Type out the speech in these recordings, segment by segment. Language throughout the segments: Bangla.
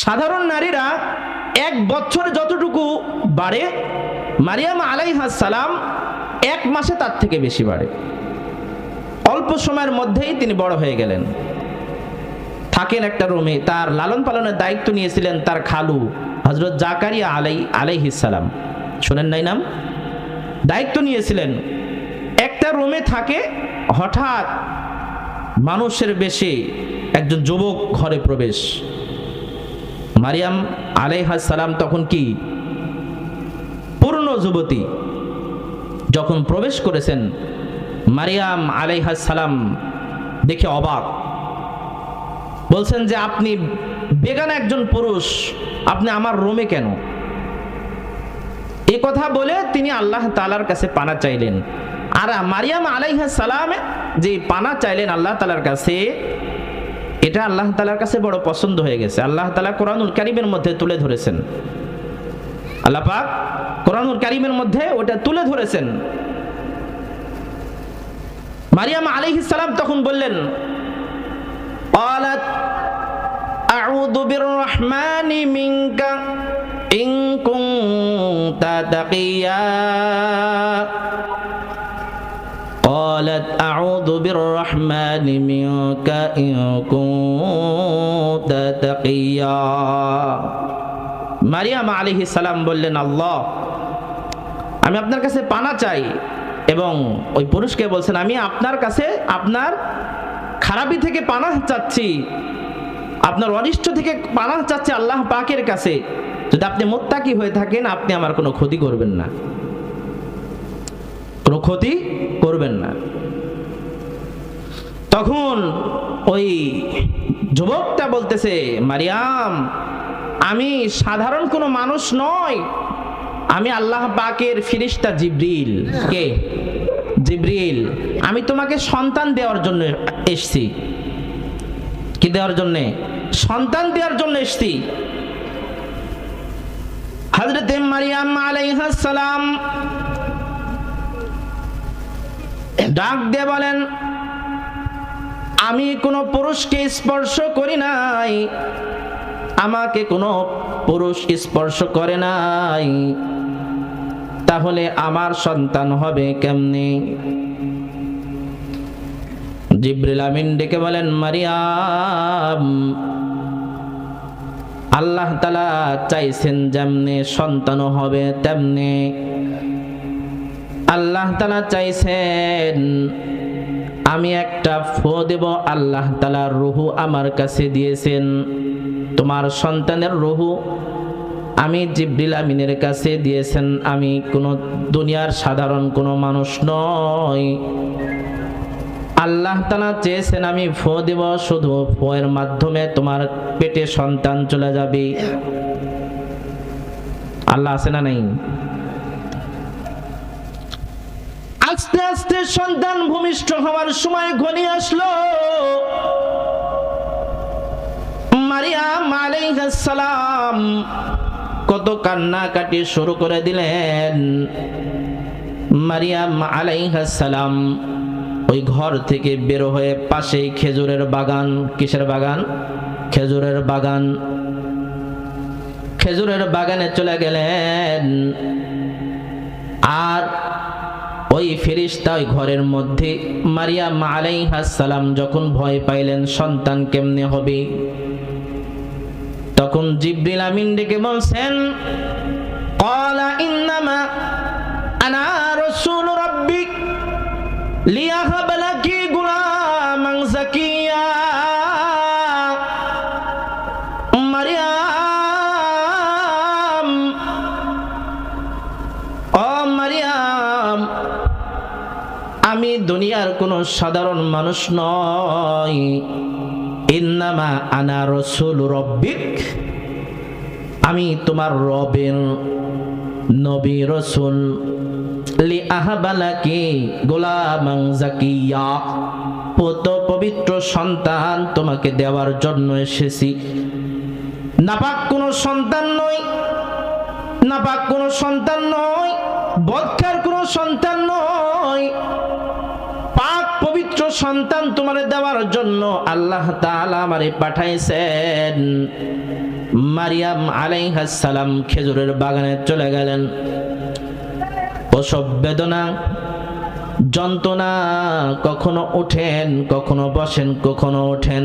সাধারণ নারীরা এক বছরে যতটুকু বাড়ে, মারিয়াম সালাম এক মাসে তার থেকে বেশি বাড়ে। অল্প সময়ের মধ্যেই তিনি বড় হয়ে গেলেন। থাকেন একটা রুমে, তার লালন পালনের দায়িত্ব নিয়েছিলেন তার খালু হজরত জাকারিয়া আলাই আলাইহিসালাম শোনেন নাই নাম? দায়িত্ব নিয়েছিলেন। একটা রুমে থাকে, হঠাৎ মানুষের বেশে একজন যুবক ঘরে প্রবেশ। মারিয়াম আলাইহাসালাম তখন কি? পূর্ণ যুবতী। যখন প্রবেশ করেছেন, মারিয়াম আলাইহাসালাম দেখে অবাক। বলছেন যে, আপনি বেগান একজন পুরুষ, আপনি আমার রোমে কেন? এ কথা বলে তিনি আল্লাহ তালার কাছে পানা চাইলেন। আর মারিয়াম আলাইহা সালাম যে পানা চাইলেন আল্লাহ তালার কাছে এটা আল্লাহ তালার কাছে বড় পছন্দ হয়ে গেছে আল্লাহ তালা কোরআনুল কারিমের মধ্যে তুলে ধরেছেন আল্লাহ পাক কোরআনুল কারিমের মধ্যে ওটা তুলে ধরেছেন মারিয়াম আলাইহিস সালাম তখন বললেন قالت أعوذ بالرحمن منك إن كنت تقيا قالت أعوذ بالرحمن منك إن كنت تقيا মারিয়াম আলাইহি সালাম বললেন আল্লাহ আমি আপনার কাছে পানা চাই এবং ওই পুরুষকে বলছেন আমি আপনার কাছে আপনার খারাপি থেকে পানাহ চাচ্ছি আপনার অনিষ্ট থেকে পানাহ চাচ্ছি আল্লাহ পাকের কাছে যদি আপনি মোত্তাকি হয়ে থাকেন আপনি আমার কোনো ক্ষতি করবেন না কোনো ক্ষতি করবেন না। তখন ওই যুবকটা বলতেছে, মারিয়াম, আমি সাধারণ কোনো মানুষ নয় আমি আল্লাহ পাকের ফিরিস্তা জিব্রিল। কে? জিব্রিল, আমি তোমাকে সন্তান দেওয়ার জন্য এসছি। কি দেওয়ার জন্য? সন্তান দেওয়ার জন্য এসছি। হজরত মারিয়াম আলাইহাস সালাম ডাক দিয়ে বলেন, আমি কোনো পুরুষকে স্পর্শ করি নাই। আমাকে কোনো পুরুষ স্পর্শ করে নাই। তাহলে আমার সন্তান হবে কেমনি? জিব্রিল আমিন ডেকে বলেন, মারিয়াম, আল্লাহ তালা চাইছেন যেমনে সন্তান হবে তেমনে। আল্লাহ তালা চাইছেন, আমি একটা ফো দেব, আল্লাহ তালার রুহু আমার কাছে দিয়েছেন। তোমার সন্তানের রুহু আমি জিব্রিল আমিনের কাছে দিয়েছেন। আমি কোনো দুনিয়ার সাধারণ কোনো মানুষ নয় আল্লাহ তালা চেয়েছেন, আমি ফো দেব, শুধু ফোয়ের মাধ্যমে তোমার পেটে সন্তান চলে যাবে। আল্লাহ আছে না নাই? আস্তে আস্তে সন্তান ভূমিষ্ঠ হওয়ার সময় ঘনিয়ে আসলো। মারিয়াম সালাম কত কান্নাকাটি শুরু করে দিলেন। মারিয়াম সালাম ওই ঘর থেকে বের হয়ে পাশেই খেজুরের বাগান। কিসের বাগান? খেজুরের বাগান। খেজুরের বাগানে চলে গেলেন। আর ওই ফেরিস্তা ওই ঘরের মধ্যে মারিয়াম আলাই সালাম যখন ভয় পাইলেন, সন্তান কেমনে হবে? তখন জিব্রিল আমিন ডেকে বলছেন কলা ইন্নামা আনা রসুল রব্বিক লিয়াহাব কোনো সাধারণ মানুষ নয়। ইন্নামা আনা রসুল রব্বিক। আমি তোমার রবের নবী রসুল। লি আহাবালাকি গোলামাং জাকিয়া। পত পবিত্র সন্তান তোমাকে দেওয়ার জন্য এসেছি। নাপাক কোনো সন্তান নয়। নাপাক কোনো সন্তান নয়। বৎকার কোনো সন্তান নয়। পাক পবিত্র সন্তান তোমার দেওয়ার জন্য আল্লাহ তাআলা আমারে পাঠাইছেন। মারিয়াম আলাইহাসালাম খেজুরের বাগানে চলে গেলেন। প্রসব বেদনা, যন্ত্রণা কখনো ওঠেন, কখনো বসেন, কখনো ওঠেন।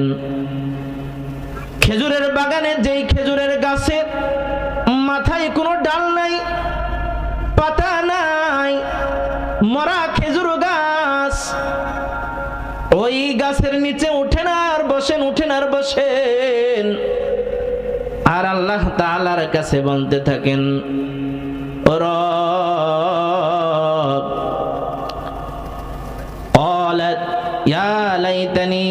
খেজুরের বাগানে যেই খেজুরের গাছের মাথায় কোনো ডাল নাই বসেন উঠেন আর বসেন আর আল্লাহ তাআলার কাছে বলতে থাকেন ও রব قالت يا ليتني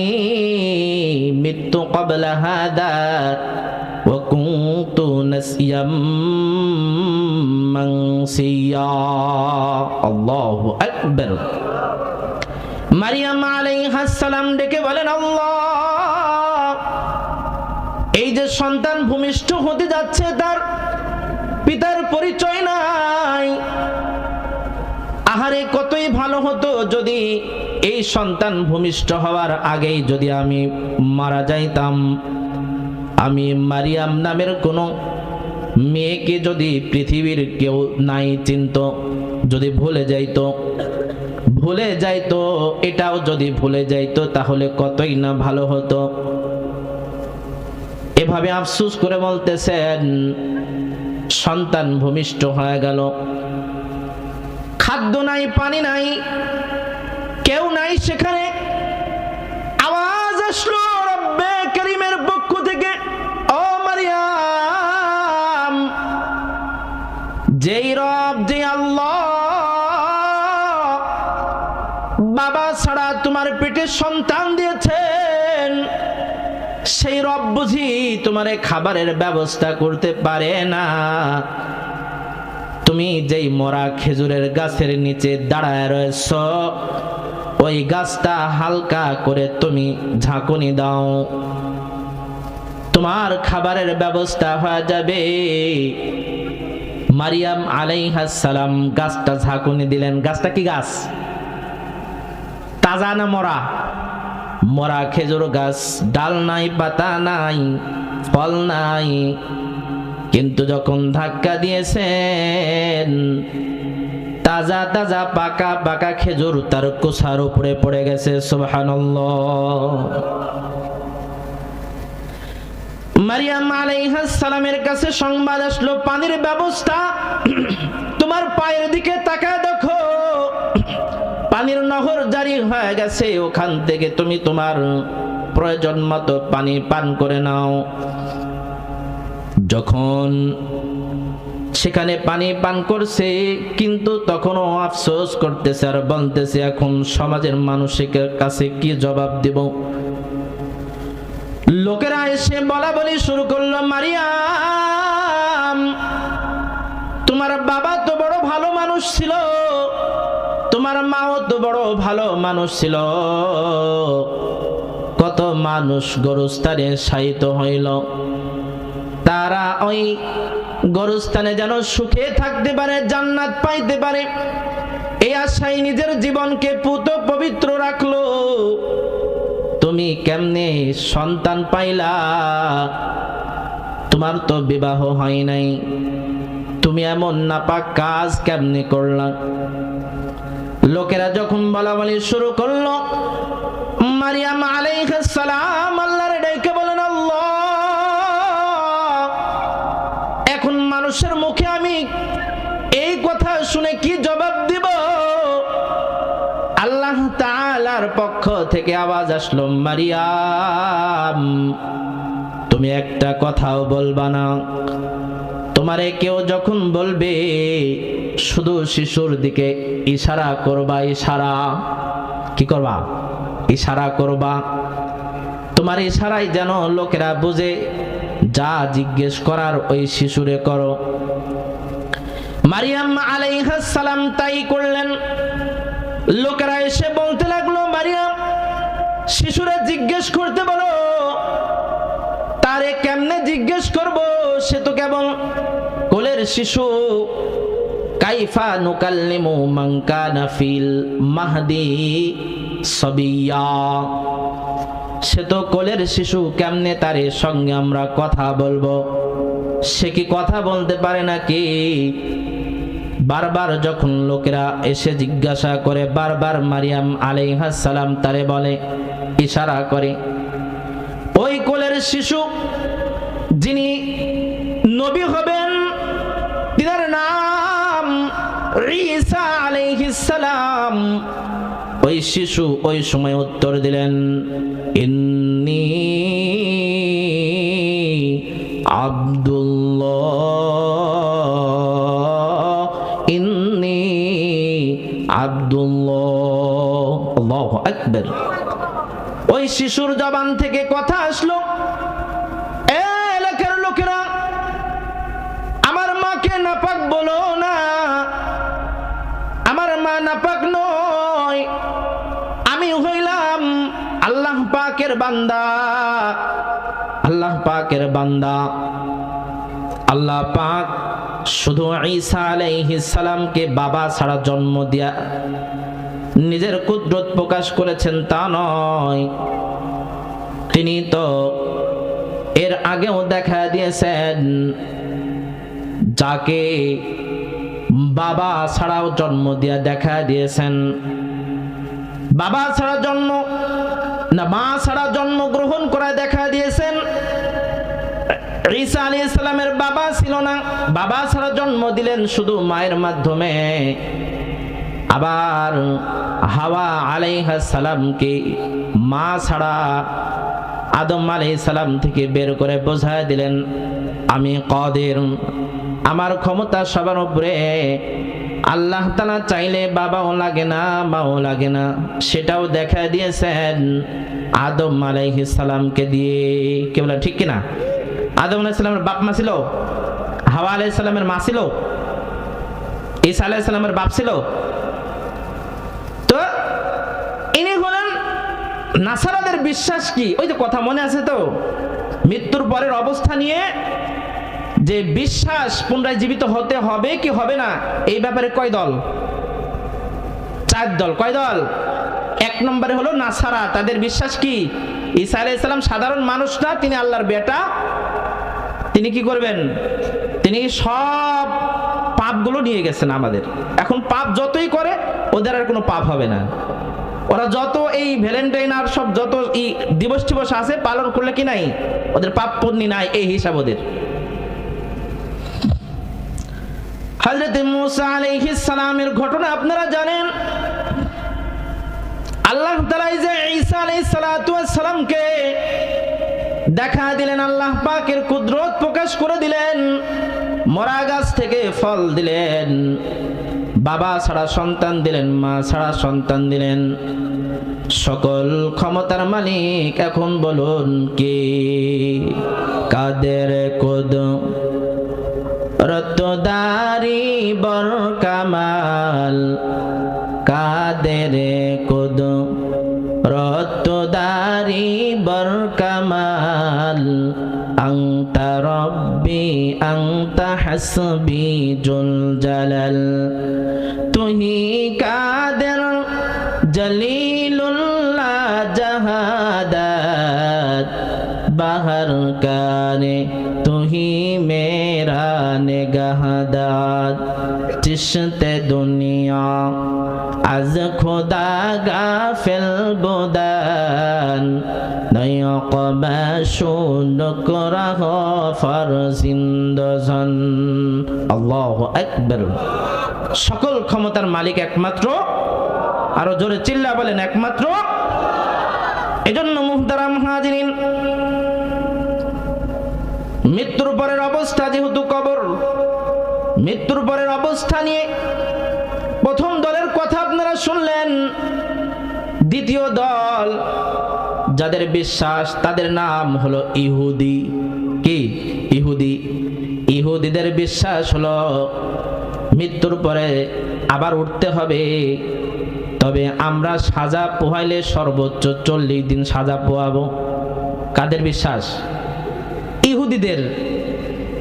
مت قبل هذا وكنت نسيا منسيا الله أكبر মারিয়াম আলাইহাস সালাম ডেকে বলেন আল্লাহ এই যে সন্তান ভূমিষ্ঠ হতে যাচ্ছে, তার পিতার পরিচয় নাই। আহারে, কতই ভালো হতো যদি এই সন্তান ভূমিষ্ঠ হওয়ার আগেই যদি আমি মারা যাইতাম। আমি মারিয়াম নামের কোনো মেয়েকে যদি পৃথিবীর কেউ নাই চিনত, যদি ভুলে যাইত, ভুলে যাইতো, এটাও যদি ভুলে যাইতো, তাহলে কতই না ভালো হতো। এভাবে আফসুস করে বলতেছেন? সন্তান ভূমিষ্ঠ হয়ে গেল। খাদ্য নাই, পানি নাই, কেউ নাই সেখানে। আওয়াজ আসলো রব্বে করিমের পক্ষ থেকে, ও মারিয়াম, যেই রব যে আল্লাহ, বাবা ছাড়া তোমার পেটে সন্তান দিয়েছেন সেই রব বুঝি তোমার খাবারের ব্যবস্থা করতে পারে না। তুমি যেই মরা খেজুরের গাছের নিচে দাঁড়ায় রয়েছ, ওই গাছটা হালকা করে তুমি ঝাঁকুনি দাও। তোমার খাবারের ব্যবস্থা হয়ে যাবে। মারিয়াম সালাম গাছটা ঝাঁকুনি দিলেন। গাছটা কি গাছ? তাজা না মরা? মরা খেজুর গাছ, ডাল নাই, পাতা নাই, ফল নাই। কিন্তু যখন ধাক্কা দিয়েছেন, তাজা তাজা, পাকা পাকা খেজুর তার কোষার উপরে পড়ে গেছে, সুবহানাল্লাহ। মারিয়াম আলাইহাস সালামের কাছে সংবাদ আসলো, পানির ব্যবস্থা, তোমার পায়ের দিকে তাকায় দেখো। পানির নহর জারি হয়ে গেছে, ওখান থেকে তুমি তোমার প্রয়োজন মতো পানি পান করে নাও। যখন সেখানে পানি পান করছে, কিন্তু তখনও আফসোস করতেছে আর বলতেছে, এখন সমাজের মানুষের কাছে কি জবাব দেব? লোকেরা এসে বলা বলি শুরু করল, মারিয়াম, তোমার বাবা তো বড় ভালো মানুষ ছিল। তোমার বড় ভালো মানুষ ছিল। কত মানুষ গরুস্থানে শায়িত হইল। তারা ওই গরুস্থানে যেন সুখে থাকতে পারে, জান্নাত পাইতে পারে। এই আশায় নিজের জীবনকে পুত পবিত্র রাখল। তুমি কেমনে সন্তান পাইলা? তোমার তো বিবাহ হয় নাই। তুমি এমন নাপাক কাজ কেমনে করলা? লোকেরা যখন বলা বলি শুরু করল, মারিয়াম আলাইহিস সালাম আল্লাহর ডেকে বলেন এখন মানুষের মুখে আমি এই কথা শুনে কি জবাব দিব? আল্লাহ তাআলার পক্ষ থেকে আওয়াজ আসলো, মারিয়াম, তুমি একটা কথাও বলবা না। তোমারে কেউ যখন বলবে, শুধু শিশুর দিকে ইশারা করবা, ইশারা। কি করবা? ইশারা করবা। তোমার ইশারাই যেন লোকেরা বুঝে, যা জিজ্ঞেস করার ওই শিশুরে করো। মারিয়াম আলাইহাস সালাম তাই করলেন। লোকেরা এসে বলতে লাগল, মারিয়াম, শিশুরা জিজ্ঞেস করতে শিশু, কাইফা নুকাল্লিমু ফিল মাহদি সাবিয়া। সে তো কোলের শিশু, কেমনে তারে সঙ্গে আমরা কথা বলব? সে কি কথা বলতে পারে নাকি? বারবার যখন লোকেরা এসে জিজ্ঞাসা করে, বারবার মারিয়াম আলাইহাস সালাম তারে বলে, ইশারা করে, ওই কোলের শিশু যিনি নবী হবেন সালাম ওই শিশু ওই সময় উত্তর দিলেন, ইন্নি আব্দুল্লাহ ইন্নি আব্দুল্লাহ ওই শিশুর জবান থেকে কথা আসলো এলাকার লোকেরা, আমার মাকে নাপাক বলো না, আমার মা নাপাক নয়। পাকের বান্দা। আল্লাহ পাকের বান্দা। আল্লাহ পাক শুধু ঈসা আলাইহিস বাবা ছাড়া জন্ম দিয়া নিজের কুদরত প্রকাশ করেছেন তা নয়। তিনি তো এর আগেও দেখা দিয়েছেন, যাকে বাবা ছাড়াও জন্ম দিয়া দেখা দিয়েছেন। বাবা ছাড়া জন্ম না, মা ছাড়া জন্ম গ্রহণ করা দেখা দিয়েছেন। ঈসা আলী ইসলামের বাবা ছিল না। বাবা ছাড়া জন্ম দিলেন শুধু মায়ের মাধ্যমে। আবার হাওয়া আলাইহা সালামকে মা ছাড়া আদম আলাই সালাম থেকে বের করে বোঝায় দিলেন, আমি কদের। আমার ক্ষমতা সবার উপরে আল্লাহ তালা চাইলে বাবাও লাগে না, মাও লাগে না। সেটাও দেখা দিয়েছেন আদম আলাইহিস সালামকে দিয়ে। কে বলে, ঠিক কিনা? আদম আলাইহিস বাপ মা ছিল? হাওয়া আলাইহিস সালামের মা ছিল? ঈসা আলাইহিস সালামের বাপ ছিল? তো ইনি হলেন নাসারাদের বিশ্বাস কি? ওই যে কথা মনে আছে তো? মৃত্যুর পরের অবস্থা নিয়ে যে বিশ্বাস পুনরায় জীবিত হতে হবে কি হবে না, এই ব্যাপারে কয় দল? চার দল। কয় দল? এক নম্বরে হলো নাসারা, তাদের বিশ্বাস কি? ঈসা আলাইসালাম সাধারণ মানুষ না, তিনি আল্লাহর বেটা। তিনি কি করবেন? তিনি সব পাপগুলো নিয়ে গেছেন আমাদের। এখন পাপ যতই করে, ওদের আর কোনো পাপ হবে না। ওরা যত এই ভ্যালেন্টাইন আর সব যত এই দিবস টিবস আছে, পালন করলে কি নাই? ওদের পাপ পুণ্যি নাই, এই হিসাব ওদের। হজরত সালামের ঘটনা আপনারা জানেন। আল্লাহ তাআলা এই যে সালামকে দেখা দিলেন, আল্লাহ পাকের কুদরত প্রকাশ করে দিলেন, মরা গাছ থেকে ফল দিলেন, বাবা ছাড়া সন্তান দিলেন, মা ছাড়া সন্তান দিলেন। সকল ক্ষমতার মালিক এখন বলুন কে? কাদের কোদ রত্তদারি বর কামাল, কাদের কোদ? রত্তদারি বর কামাল রব্বি, আংতা হাসবি জুল জালাল। তুহি কাদের জলিলুল্লাহ জাহাদাত, বাহর কানে তুহি দুনিয়া, আজ খোদা গাফিল বুদান নয়কবাসু নকরাহ ফরজিন্দজন আল্লাহু আকবার। সকল ক্ষমতার মালিক একমাত্র, আরও জোরে চিল্লা বলেন একমাত্র। এজন্য মুহতারাম হাজিরিন মৃত্যুর পরের অবস্থা যেহেতু কবর মৃত্যুর পরের অবস্থা নিয়ে প্রথম দলের কথা আপনারা শুনলেন। দ্বিতীয় দল, যাদের বিশ্বাস, তাদের নাম হলো ইহুদি। কি? ইহুদি। ইহুদিদের বিশ্বাস হলো মৃত্যুর পরে আবার উঠতে হবে। তবে আমরা সাজা পোহাইলে সর্বোচ্চ চল্লিশ দিন সাজা পোহাবো। কাদের বিশ্বাস? ইহুদিদের।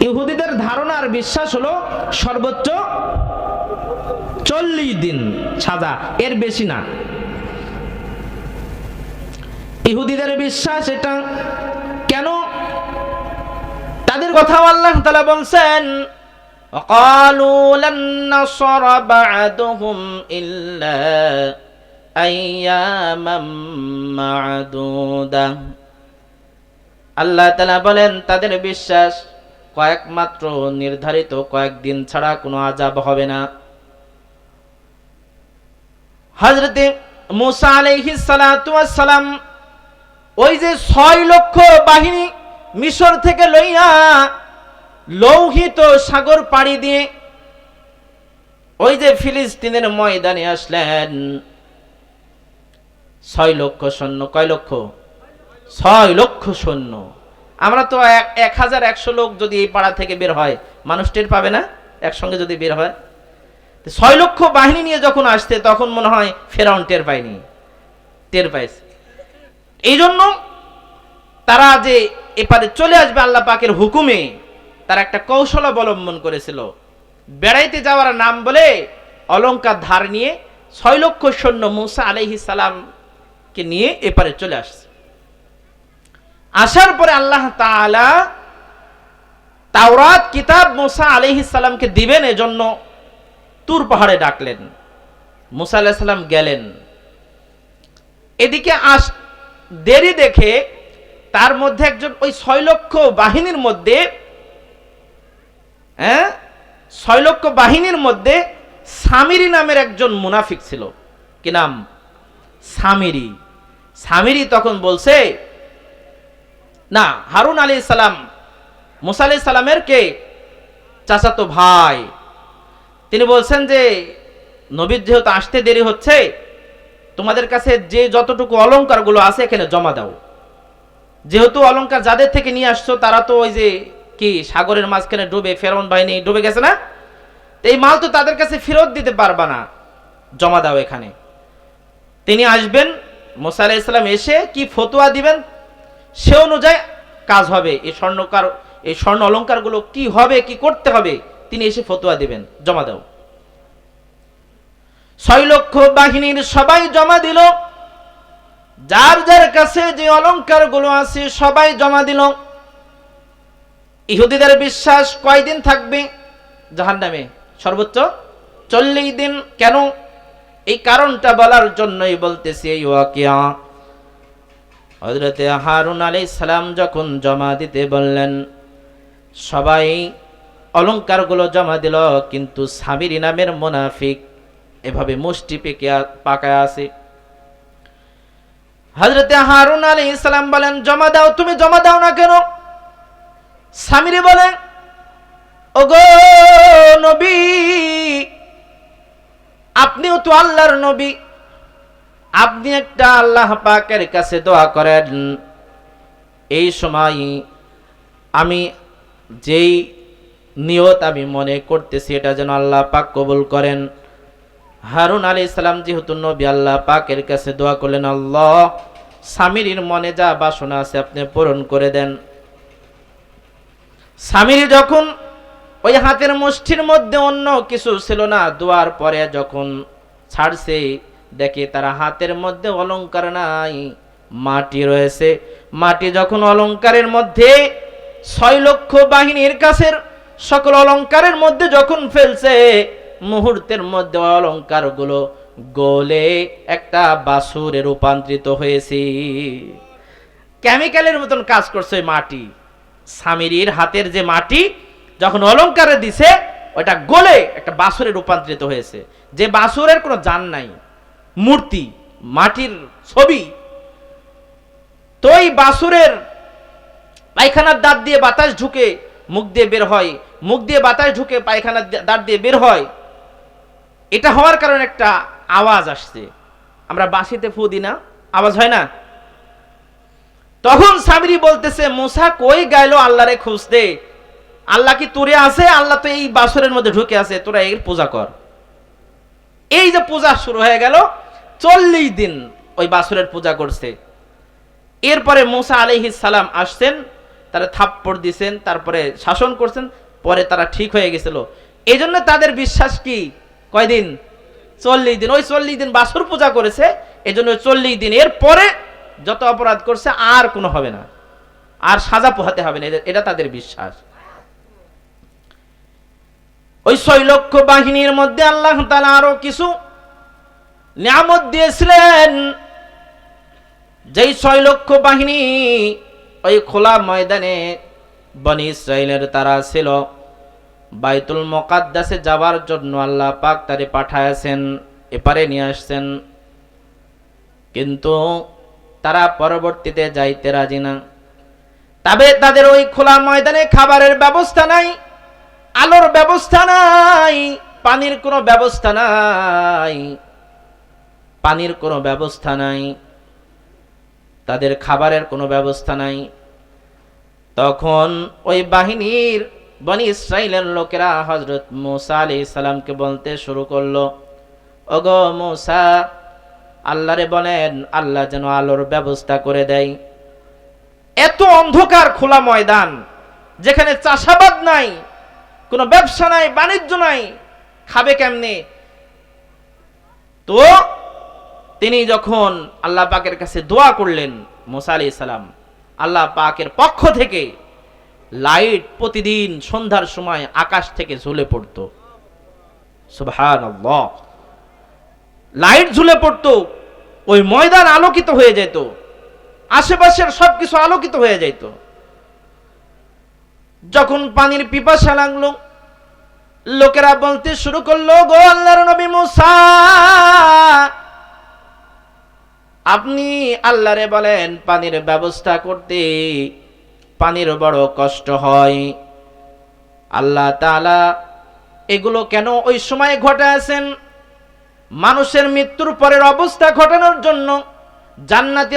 ইহুদিদের ধারণার বিশ্বাস হলো সর্বোচ্চ চল্লিশ দিন সাজা এর বেশি না ইহুদিদের বিশ্বাস এটা কেন তাদের কথা আল্লাহ তালা বলছেন وقالوا لن نصر بعدهم إلا أياما معدودة আল্লাহ তালা বলেন তাদের বিশ্বাস কয়েক মাত্র নির্ধারিত কয়েকদিন ছাড়া কোনো আজাব হবে না। হজরতে মুসা সালাতু সালাম ওই যে ছয় লক্ষ বাহিনী মিশর থেকে লইয়া লৌহিত সাগর পাড়ি দিয়ে ওই যে ফিলিস্তিনের ময়দানে আসলেন। ছয় লক্ষ সৈন্য, কয় লক্ষ? ছয় লক্ষ সৈন্য। আমরা তো এক হাজার একশো লোক যদি এই পাড়া থেকে বের হয়, মানুষ টের পাবে না? একসঙ্গে যদি বের হয়? ছয় লক্ষ বাহিনী নিয়ে যখন আসতে তখন মনে হয় ফেরাউন টের পায়নি। টের পাইছে। এই জন্য তারা যে এপারে চলে আসবে আল্লাহ পাকের হুকুমে, তারা একটা কৌশল অবলম্বন করেছিল। বেড়াইতে যাওয়ার নাম বলে অলঙ্কার ধার নিয়ে ছয় লক্ষ সৈন্য মুসা আলহি সালামকে নিয়ে এপারে চলে আসছে। আসার পরে আল্লাহ তাআলা তাওরাত, কিতাব মোসা সালামকে দিবেন, এজন্য তুর পাহাড়ে ডাকলেন। মুসা আলাইহিস সালাম গেলেন। এদিকে আস, দেরি দেখে তার মধ্যে একজন ওই ছয় লক্ষ বাহিনীর মধ্যে হ্যাঁ? ছয় লক্ষ বাহিনীর মধ্যে সামিরি নামের একজন মুনাফিক ছিল। কি নাম? সামিরি। সামিরি তখন বলছে না, হারুন আলী সালাম, মুসা আলি সালামের কে? চাচাতো ভাই। তিনি বলছেন যে, নবীর যেহেতু আসতে দেরি হচ্ছে, তোমাদের কাছে যে যতটুকু অলংকারগুলো আছে এখানে জমা দাও। যেহেতু অলংকার যাদের থেকে নিয়ে আসছো, তারা তো ওই যে কি, সাগরের মাঝখানে ডুবে, ফেরন বাহিনী ডুবে গেছে না? এই মাল তো তাদের কাছে ফেরত দিতে পারবা না, জমা দাও এখানে। তিনি আসবেন, মোসা আলাহ এসে কি ফতোয়া দিবেন? সে অনুযায়ী কাজ হবে। এই স্বর্ণকার, এই স্বর্ণ অলংকারগুলো কি হবে, কি করতে হবে, তিনি এসে ফতোয়া দিবেন, জমা দাও। ছয় লক্ষ বাহিনীর সবাই জমা দিল। যার যার কাছে যে অলংকারগুলো আছে, সবাই জমা দিল। ইহুদিদের বিশ্বাস কয়দিন থাকবে? জাহান নামে সর্বোচ্চ চল্লিশ দিন। কেন? এই কারণটা বলার জন্যই বলতেছি এই ওয়াকিয়া। হজরতে হারুন আলাই সালাম যখন জমা দিতে বললেন, সবাই অলংকারগুলো জমা দিল, কিন্তু সামিরি নামের মোনাফিক এভাবে মুষ্টি পেকে পাকায় আছে। হজরতে হারুন আলী ইসলাম বলেন, জমা দাও, তুমি জমা দাও না কেন? সামিরি বলে, ওগো নবী, আপনিও তো আল্লাহর নবী। আপনি একটা আল্লাহ পাকের কাছে দোয়া করেন। এই সময় আমি যেই নিয়ত আমি মনে করতেছি, এটা যেন আল্লাহ পাক কবুল করেন। হারুন আলী ইসলাম যেহেতু নবী, আল্লাহ পাকের কাছে দোয়া করলেন, আল্লাহ, স্বামীর মনে যা বাসনা আছে আপনি পূরণ করে দেন। স্বামীর যখন ওই হাতের মুষ্টির মধ্যে অন্য কিছু ছিল না, দোয়ার পরে যখন ছাড়ছে দেখে তারা হাতের মধ্যে অলংকার নাই। মাটি রয়েছে। মাটি যখন অলংকারের মধ্যে, ছয় লক্ষ বাহিনীর কাছের সকল অলংকারের মধ্যে যখন ফেলছে, মুহূর্তের মধ্যে অলংকারগুলো একটা বাসুরে রূপান্তরিত হয়েছে। কেমিক্যালের মতন কাজ করছে মাটি। স্বামীর হাতের যে মাটি যখন অলংকারে দিছে ওটা গোলে একটা বাসুরে রূপান্তরিত হয়েছে। যে বাসুরের কোনো জান নাই। মূর্তি, মাটির ছবি তো এই বাসুরের পায়খানার দাঁত দিয়ে বাতাস ঢুকে মুখ দিয়ে বের হয়। মুখ দিয়ে বাতাস ঢুকে পায়খানার দাঁত দিয়ে বের হয়। এটা হওয়ার কারণে একটা আওয়াজ আসছে। আমরা বাঁশিতে ফু দিই না। আওয়াজ হয় না? তখন সামিরি বলতেছে, মুসা কই গাইলো আল্লাহরে খুঁজতে? আল্লাহ কি তোরে আছে? আল্লাহ তো এই বাসরের মধ্যে ঢুকে আছে। তোরা এর পূজা কর। এই যে পূজা শুরু হয়ে গেল, চল্লিশ দিন ওই বাসরের পূজা করছে। এরপরে মুসা আলহিস সালাম আসছেন, তারা থাপ্পড় দিছেন, তারপরে শাসন করছেন, পরে তারা ঠিক হয়ে গেছিল। এই জন্য তাদের বিশ্বাস কি? কয়দিন? চল্লিশ দিন। ওই চল্লিশ দিন বাসুর পূজা করেছে এই জন্য চল্লিশ দিন। এর পরে যত অপরাধ করছে, আর কোনো হবে না। আর সাজা পোহাতে হবে না। এটা তাদের বিশ্বাস। ওই ছয় লক্ষ বাহিনীর মধ্যে আল্লাহ তালা আরও কিছু নিয়ামত দিয়েছিলেন। যেই ছয় লক্ষ বাহিনী ওই খোলা ময়দানে বনি ইসরায়েলের তারা ছিল। বাইতুল মোকাদ্দাসে যাওয়ার জন্য আল্লাহ পাক তারে পাঠায়াছেন, এপারে নিয়ে আসছেন। কিন্তু তারা পরবর্তীতে যাইতে রাজি না। তবে তাদের ওই খোলা ময়দানে খাবারের ব্যবস্থা নাই। আলোর ব্যবস্থা নাই, পানির কোনো ব্যবস্থা নাই। পানির কোনো ব্যবস্থা নাই, তাদের খাবারের কোনো ব্যবস্থা নাই। তখন ওই বাহিনীর বনি ইসরায়েলের লোকেরা হজরত মুসা আলি সালামকে বলতে শুরু করল, ওগো মুসা আল্লাহরে বলেন, আল্লাহ যেন আলোর ব্যবস্থা করে দেয়। এত অন্ধকার খোলা ময়দান, যেখানে চাষাবাদ নাই কোনো ব্যবসা নাই, বাণিজ্য নাই, খাবে কেমনে? তো তিনি যখন আল্লাহ পাকের কাছে দোয়া করলেন মোসা আলি সালাম, আল্লাহ পাকের পক্ষ থেকে লাইট প্রতিদিন সন্ধ্যার সময় আকাশ থেকে ঝুলে পড়তো। সুবহান লাইট ঝুলে পড়তো, ওই ময়দান আলোকিত হয়ে যেত, আশেপাশের সবকিছু আলোকিত হয়ে যেত। যখন পানির পিপাসা লাগল, লোকেরা বলতে শুরু করল, গো আল্লাহর নবী মুসা, আপনি আল্লাহরে বলেন পানির ব্যবস্থা করতে পানির বড় কষ্ট হয়। আল্লাহ তাআলা এগুলো কেন ওই সময় ঘটাছেন মানুষের মৃত্যুর পরের অবস্থা ঘটানোর জন্য জান্নাতি